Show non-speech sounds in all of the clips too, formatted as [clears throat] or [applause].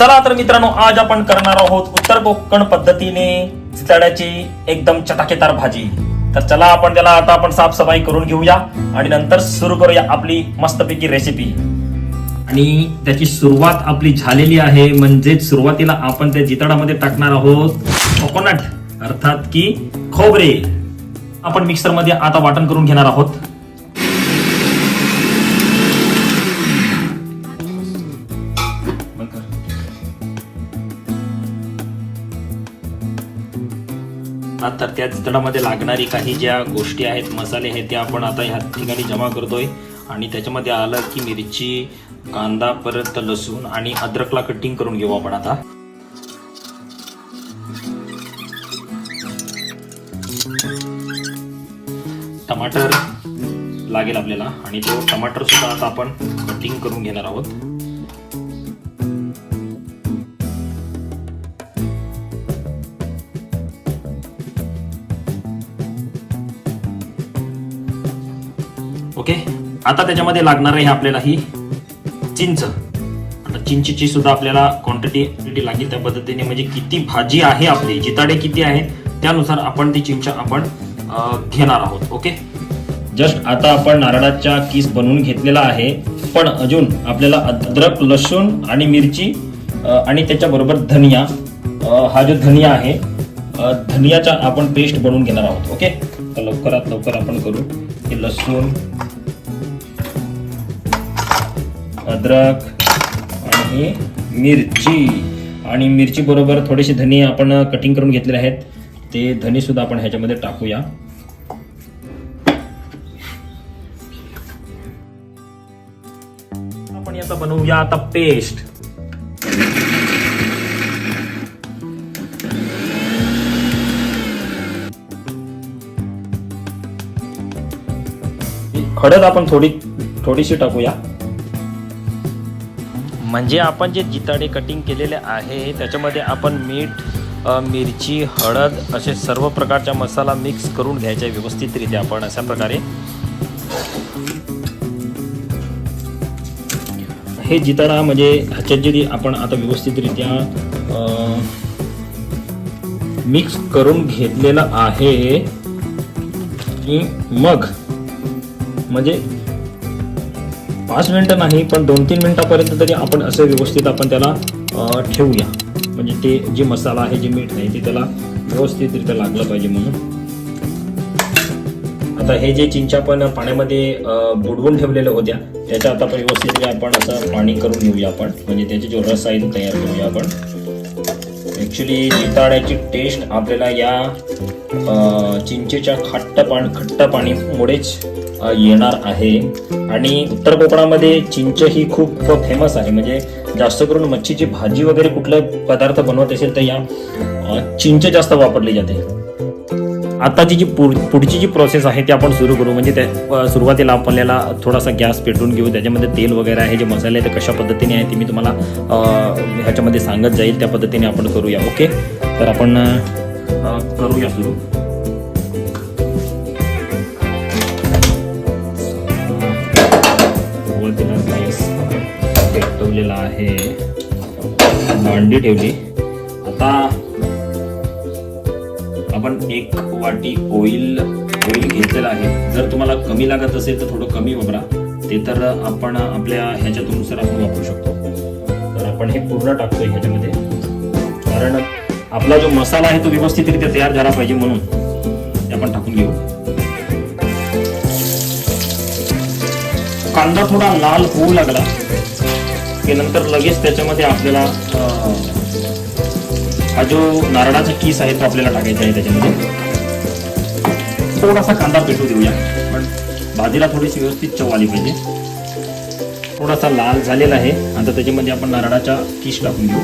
चला तर मित्रांनो आज आपण करणार आहोत उत्तर कोकण पद्धतीने चितळ्याची एकदम चटाकेदार भाजी. तर चला आपण त्याला आता आपण साफसफाई करून घेऊया आणि नंतर सुरू करूया आपली मस्तपैकी रेसिपी आणि त्याची सुरुवात आपली झालेली आहे म्हणजेच सुरुवातीला आपण त्या जितडामध्ये टाकणार आहोत कोकोनट अर्थात की खोबरे. आपण मिक्सरमध्ये आता वाटण करून घेणार आहोत. तर त्या चितडामध्ये लागणारी काही ज्या गोष्टी आहेत मसाले आहेत त्या आपण आता ह्या ठिकाणी जमा करतोय. आणि त्याच्यामध्ये आलं की मिरची कांदा परत लसूण आणि अद्रकला कटिंग करून घेऊ आपण आता. टमाटर लागेल आपल्याला आणि तो टमाटर सुद्धा आता आपण कटिंग करून घेणार आहोत. आता त्याच्यामध्ये लागणार आहे आपल्याला ही चिंच. आता चिंचची सुद्धा आपल्याला क्वांटिटी लागेल त्या पद्धतीने. म्हणजे किती भाजी आहे आपली जिताडे किती आहेत त्यानुसार आपण ती चिंच आपण घेणार आहोत ओके? जस्ट आता आपण नारळाच्या किस बनवून घेतलेला आहे. पण अजून आपल्याला अद्रक लसूण आणि मिरची आणि त्याच्याबरोबर धनिया. हा जो धनिया आहे धनियाचा आपण पेस्ट बनवून घेणार आहोत ओके? तर लवकरात लवकर आपण करू. हे लसूण अद्रक आणि मिरची. आणि मिरची बरोबर थोडेसे धने आपण कटिंग करून घेतलेले आहेत. ते धने सुद्धा आपण ह्याच्यामध्ये टाकूया. आपण याचा बनवूया आता पेस्ट हळद आपण थोडी थोडीशी टाकूया. म्हणजे आपण जे जिताडे कटिंग केलेले आहे त्याच्यामध्ये आपण मीठ मिरची हळद असे सर्व प्रकारचा मसाला मिक्स करून घ्यायचा आहे व्यवस्थितरित्या आपण अशा प्रकारे. हे जिताडा म्हणजे ह्याच्यात जे आपण आता व्यवस्थितरित्या मिक्स करून घेतलेलं आहे की मग म्हणजे पाच मिनटं नाही पण दोन तीन मिनटापर्यंत तरी आपण असं व्यवस्थित आपण त्याला ठेवूया. म्हणजे ते जे मसाला आहे जे मीठ आहे ते त्याला व्यवस्थितरित्या लागलं पाहिजे म्हणून. आता हे जे चिंचा पण पाण्यामध्ये बुडवून ठेवलेल्या होत्या त्याच्या आता आपण व्यवस्थित आपण असं पाणी करून घेऊया आपण. म्हणजे त्याचे जो रस आहे तो तयार करूया आपण. ॲक्च्युली जिताड्याची टेस्ट आपल्याला या चिंचेच्या खट्ट पाणी खट्ट पाणीमुळेच येणार आहे. आणि उत्तर कोकणामध्ये चिंच ही खूप फेमस आहे. म्हणजे जास्त करून मच्छीची भाजी वगैरे कुठलं पदार्थ बनवत असेल तर या चिंच जास्त वापरली जाते. आताची जी पुढची जी प्रोसेस आहे ती आपण सुरू करू. म्हणजे त्या सुरुवातीला आपल्याला थोडासा गॅस पेटवून घेऊ. त्याच्यामध्ये तेल वगैरे आहे जे मसाले आहेत ते कशा पद्धतीने आहे ते मी तुम्हाला ह्याच्यामध्ये सांगत जाईल. त्या पद्धतीने आपण करूया ओके? तर आपण करूया सुरू. पेटवलेला आहे. भांडी ठेवली. आता आपण एक वाटी ऑइल ऑइल घेतलेलं आहे. जर तुम्हाला कमी लागत असेल तर थोडं कमी वापरा. ते तर आपण आपल्या ह्याच्यानुसार आपण वापरू शकतो. तर आपण हे पूर्ण टाकतोय ह्याच्यामध्ये. कारण आपला जो मसाला आहे तो व्यवस्थितरित्या तयार झाला पाहिजे म्हणून ते आपण टाकून घेऊ. कांदा थोडा लाल होऊ लागला की नंतर लगेच त्याच्यामध्ये आपल्याला हा जो नारळाचा किस आहे तो आपल्याला टाकायचा आहे त्याच्यामध्ये. थोडासा कांदा पेटू देऊया. पण भाजीला थोडीशी व्यवस्थित चव आली पाहिजे. थोडासा लाल झालेला आहे. आता त्याच्यामध्ये आपण नारळाचा किस टाकून घेऊ.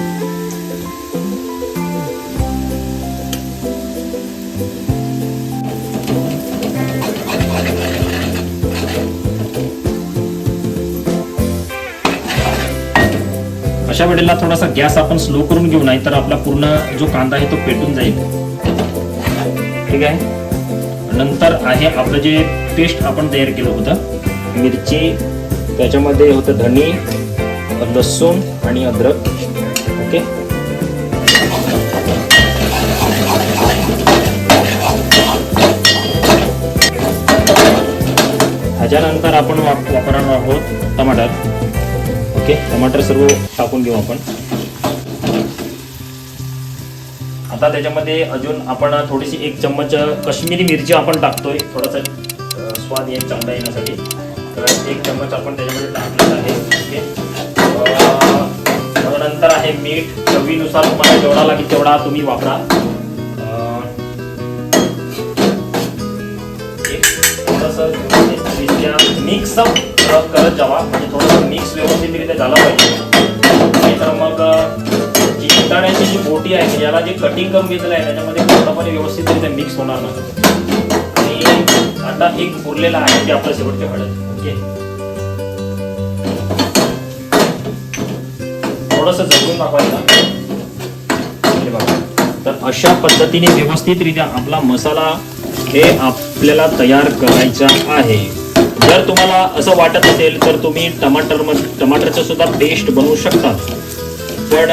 अशा वेळेला थोडासा गॅस आपण स्लो करून घेऊ नाही तर आपला पूर्ण जो कांदा आहे तो पेटून जाईल. ठीक आहे? नंतर आहे आपलं जे पेस्ट आपण तयार केलं होतं मिरची त्याच्यामध्ये होतं धनी लसूण आणि अद्रक. ओके? ह्याच्यानंतर आपण वाप वापरणार आहोत टमाटर. ओके टमाटर सर्व टाकून घेऊ आपण. आता त्याच्यामध्ये अजून आपण थोडीशी एक चम्मच कश्मीरी मिरची आपण टाकतोय. थोडासा स्वाद येईल चांगला येण्यासाठी. तर एक चम्मच आपण त्याच्यामध्ये टाकलेला आहे. ओके. त्यानंतर आहे मीठ. चवीनुसार तुम्हाला जेवढा लागेल तेवढा तुम्ही वापरा. एक थोडंसं व्यवस्थितरित्या थोडं करत जावा. म्हणजे थोडंसं मिक्स व्यवस्थितरित्या झालं पाहिजे. नाहीतर मग जी जिताड्याची जी बोटी आहे याला जे कटिंग करून घेतलं आहे त्याच्यामध्ये पूर्णपणे व्यवस्थितरित्या मिक्स होणार नाही. आणि आता एक उरलेला आहे ते आपलं शेवटचे हळद ओके? थोडस जमून दाखवायचं तर अशा पद्धतीने व्यवस्थितरित्या आपला मसाला हे आपल्याला तयार करायचा आहे. जर तुम्हाला असं वाटत असेल तर तुम्ही टमाटर टमाटरचं सुद्धा पेस्ट बनवू शकता पण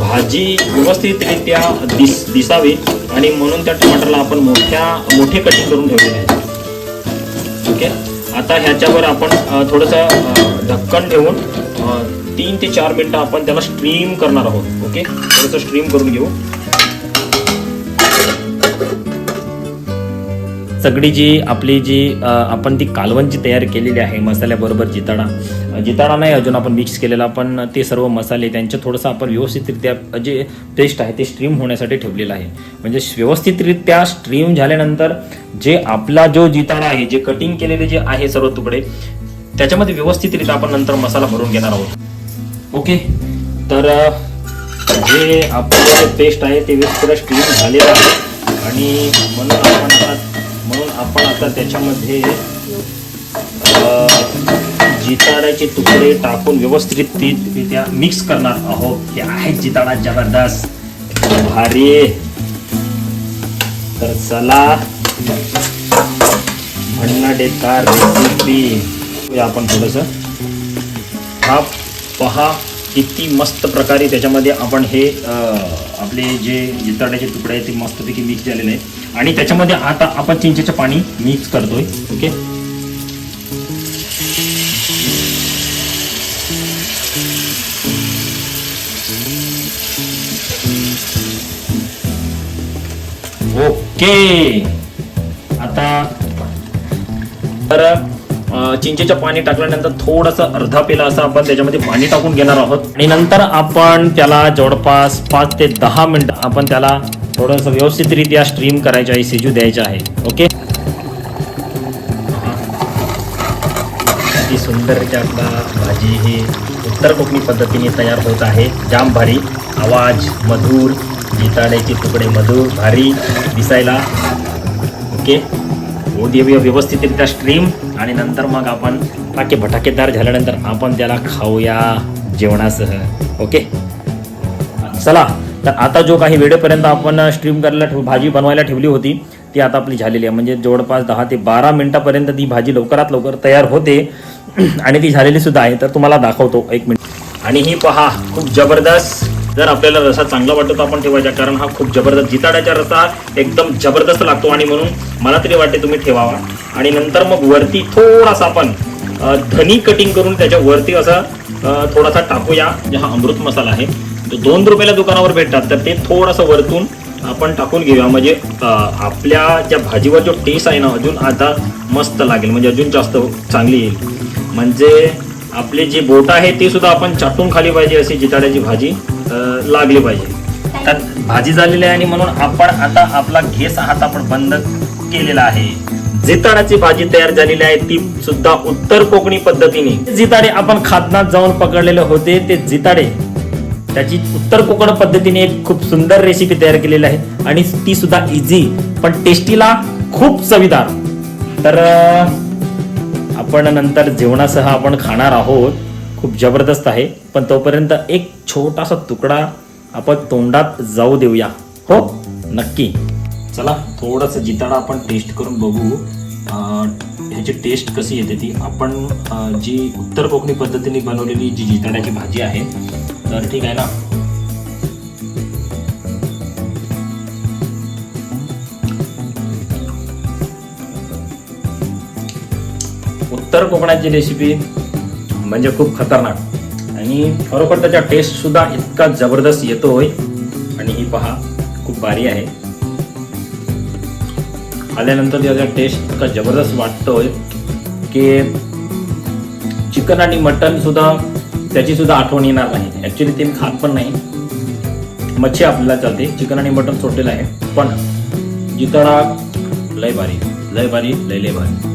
भाजी व्यवस्थितरित्या दिस दिसावी आणि म्हणून त्या टमाटरला आपण मोठ्या मोठे कटिंग करून ठेवलेले आहे ओके? आता ह्याच्यावर आपण थोडंसं अ, ढक्कन ठेवून तीन ते चार मिनटं आपण त्याला स्ट्रीम करणार आहोत. ओके? थोडंसं स्ट्रीम करून घेऊ. सगळी जी आपली जी आपण ती कालवण जी तयार केलेली आहे मसाल्याबरोबर जिताडा. जिताडा नाही अजून आपण मिक्स केलेला पण ते सर्व मसाले त्यांचं थोडंसं आपण व्यवस्थितरित्या जे पेस्ट आहे ते स्ट्रीम होण्यासाठी ठेवलेलं आहे. म्हणजे व्यवस्थितरित्या स्ट्रीम झाल्यानंतर जे आपला जो जिताडा आहे जे कटिंग केलेले जे आहे सर्व तुकडे त्याच्यामध्ये व्यवस्थितरित्या आपण नंतर मसाला भरून घेणार आहोत. ओके? तर जे आपलं जे पेस्ट आहे ते व्यवस्थित स्ट्रीम झालेलं आहे. आणि म्हणून आपण आता म्हणून आपण आता त्याच्यामध्ये अ, जिताड्याचे तुकडे टाकून व्यवस्थितरित्या मिक्स करणार आहोत. हे आहे जिताडा जबरदस्त. भारी. तर चला. भन्नाटेकार रेसिपी आपण थोडंसं. हा पहा किती मस्त प्रकारे त्याच्यामध्ये आपण हे आपले जे जिताड्याचे तुकडे आहेत ते मस्तपैकी मिक्स झालेले आहेत. आणि त्याच्यामध्ये आता आपण चिंचेचं पाणी मिक्स करतोय ओके ओके आता तर चिंचेचं पाणी टाकल्यानंतर थोडंसं अर्धा पेला असं आपण त्याच्यामध्ये पाणी टाकून घेणार आहोत. आणि नंतर आपण त्याला जवळपास पाच ते दहा मिनिटं आपण त्याला थोडंसं व्यवस्थितरित्या स्ट्रीम करायचं आहे शिजू द्यायचं आहे ओके किती सुंदररित्या आपला भाजी ही उत्तर कोकणी पद्धतीने तयार होत आहे. जाम भारी. आवाज मधुर. जिताड्याचे तुकडे मधुर भारी दिसायला. ओके व्यव व्यवस्थितरित्या स्ट्रीम आणि नंतर मग आपण टाके भटाकेदार झाल्यानंतर आपण त्याला खाऊया जेवणासह. ओके चला. तर आता जो काही वेळेपर्यंत आपण स्ट्रीम करायला ठेव भाजी बनवायला ठेवली होती ती आता आपली झालेली आहे. म्हणजे जवळपास दहा ते बारा मिनटापर्यंत ती भाजी लवकरात लवकर तयार होते [clears throat] आणि ती झालेली सुद्धा आहे. तर तुम्हाला दाखवतो एक मिनिट. आणि ही पहा खूप जबरदस्त. जर आपल्याला रसा चांगला वाटतो तर आपण ठेवायचा कारण हा खूप जबरदस्त जिताड्याचा रसा एकदम जबरदस्त लागतो आणि म्हणून मला तरी वाटते तुम्ही ठेवावा. आणि नंतर मग वरती थोडासा आपण धनी कटिंग करून त्याच्या वरती असा थोडासा टाकूया जे हा अमृत मसाला आहे. दोन रुपयाला दुकानावर भेटतात. तर ते थोडंसं वरतून आपण टाकून घेऊया. म्हणजे आपल्या ज्या भाजीवर जो टेस्ट आहे ना अजून आता मस्त लागेल. म्हणजे अजून जास्त चांगली येईल. म्हणजे आपले जे बोट आहे ते सुद्धा आपण चाटून खाली पाहिजे अशी जिताड्याची भाजी लागली पाहिजे. तर भाजी झालेली आहे आणि म्हणून आपण आता आपला घेस हात आपण बंद केलेला आहे. जिताडाची भाजी तयार झालेली आहे ती सुद्धा उत्तर कोकणी पद्धतीने. जिताडे आपण खादनात जाऊन पकडलेले होते. ते जिताडे त्याची उत्तर कोकण पद्धतीने एक खूप सुंदर रेसिपी तयार केलेली आहे. आणि ती सुद्धा इझी पण टेस्टीला खूप चवीदार. तर आपण नंतर जेवणासह आपण खाणार आहोत. खूप जबरदस्त आहे. पण तोपर्यंत एक छोटासा तुकडा आपण तोंडात जाऊ देऊया. हो? नक्की. चला थोडंसं जिताडा आपण टेस्ट करून बघू. ह्याची टेस्ट कशी येते ती. आपण जी उत्तर कोकणी पद्धतीने बनवलेली जी जिताड्याची भाजी आहे तर ठीक आहे ना उत्तर कोकणाची रेसिपी म्हणजे खूप खतरनाक. आणि खरोखर त्याचा टेस्ट सुद्धा इतका जबरदस्त येतो होय आणि ही पहा खूप भारी आहे. आल्यानंतर त्याचा टेस्ट इतका जबरदस्त वाटतोय की चिकन आणि मटन सुद्धा त्याची सुद्धा आठवण येणार नाही. ऍक्च्युली ते मी खात पण नाही. मच्छी आपल्याला चालते. चिकन आणि मटन सोडलेलं आहे. पण जितडा लय भारी. लय भारी लय लय भारी.